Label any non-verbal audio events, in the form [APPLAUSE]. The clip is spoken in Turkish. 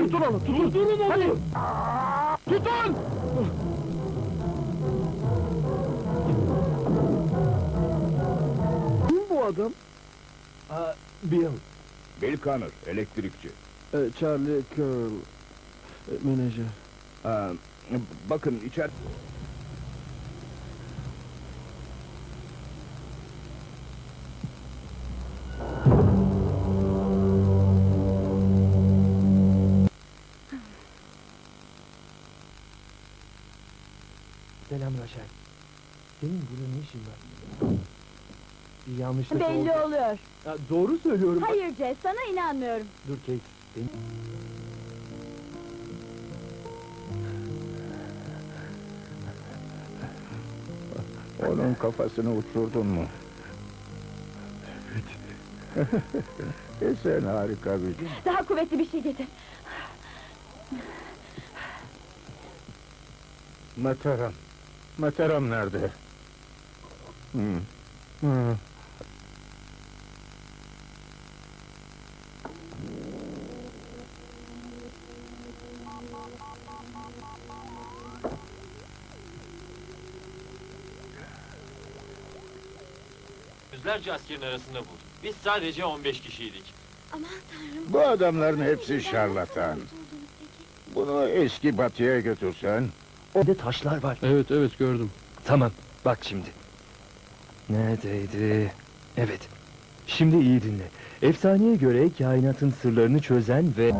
Tutun onu, tutun. Tutun onu. Hadi. Tutun. Kim bu adam? Aa, Bill. Bill Connor, elektrikçi. Ee, Charlie Curl. e, Menajer. Aa, bakın içer... Selam Raşel. Senin burada ne işin var? Bir yanlışlık Belli oldu. oluyor. Ya, doğru söylüyorum. Hayır Jess, sana inanmıyorum. Dur Kate. Benim... Onun kafasını uçurdun mu? [LAUGHS] Evet. Sen harika bir... Daha kuvvetli bir şey getir. Materam. Materam nerede? Hı. Hı. Yüzlerce askerin arasında bulduk. Biz sadece 15 kişiydik. Aman tanrım. Bu adamların hepsi şarlatan. Bunu eski batıya götürsen... Orada taşlar var. Evet, evet gördüm. Tamam, bak şimdi. Neredeydi? Evet. Şimdi iyi dinle. Efsaneye göre kainatın sırlarını çözen ve...